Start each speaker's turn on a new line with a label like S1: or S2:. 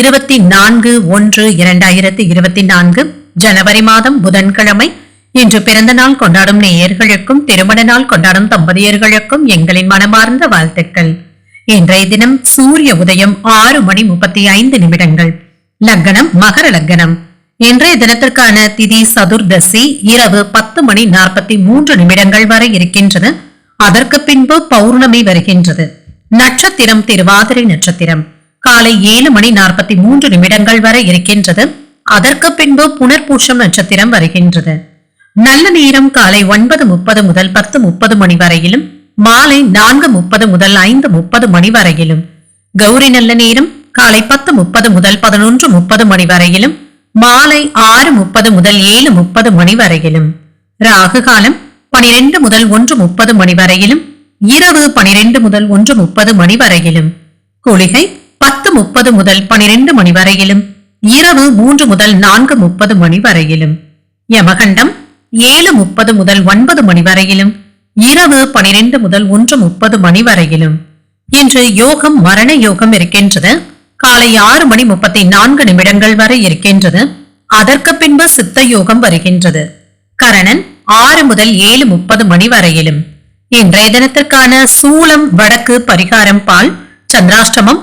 S1: இருபத்தி நான்கு ஒன்று இரண்டாயிரத்தி இருபத்தி நான்கு ஜனவரி மாதம் புதன்கிழமை. இன்று பிறந்த நாள் கொண்டாடும் நேயர்களுக்கும் திருமண நாள் கொண்டாடும் தம்பதியர்களுக்கும் எங்களின் மனமார்ந்த வாழ்த்துக்கள். இன்றைய தினம் சூரிய உதயம் ஆறு மணி முப்பத்தி ஐந்து நிமிடங்கள். லக்னம் மகர லக்னம். இன்றைய தினத்திற்கான திதி சதுர்தசி இரவு பத்து மணி நாற்பத்தி மூன்று நிமிடங்கள் வரை இருக்கின்றது. அதற்கு பின்பு பௌர்ணமி வருகின்றது. நட்சத்திரம் திருவாதிரை நட்சத்திரம். காலை ஏழு மணி நாற்பத்தி மூன்று நிமிடங்கள் வரை இருக்கின்றது. அதற்கு பின்பு புனர்பூஷம் நட்சத்திரம் வருகின்றது. நல்ல நேரம் காலை ஒன்பது முப்பது முதல் பத்து முப்பது மணி வரையிலும் மாலை நான்கு முப்பது முதல் ஐந்து முப்பது மணி வரையிலும் கௌரி நல்ல நேரம் காலை பத்து முப்பது முதல் பதினொன்று முப்பது மணி வரையிலும் மாலை ஆறு முப்பது முதல் ஏழு முப்பது மணி வரையிலும் ராகு காலம் பனிரெண்டு முதல் ஒன்று முப்பது மணி வரையிலும் இரவு பனிரெண்டு முதல் ஒன்று முப்பது மணி வரையிலும் குளிகை பத்து முப்பது முதல் பனிரெண்டு மணி வரையிலும் இரவு மூன்று முதல் நான்கு முப்பது மணி வரையிலும் யமகண்டம் ஏழு முப்பது முதல் ஒன்பது மணி வரையிலும் இரவு பனிரெண்டு முதல் ஒன்று முப்பது மணி வரையிலும். இன்று யோகம் மரண யோகம் இருக்கின்றது. காலை ஆறு மணி முப்பத்தி நான்கு நிமிடங்கள் வரை இருக்கின்றது. அதற்கு பின்பு சித்த யோகம் வருகின்றது. கரணன் ஆறு முதல் ஏழு முப்பது மணி வரையிலும். இன்றைய தினத்திற்கான சூளம் வடக்கு பரிகாரம் பால் சந்திராஷ்டமம்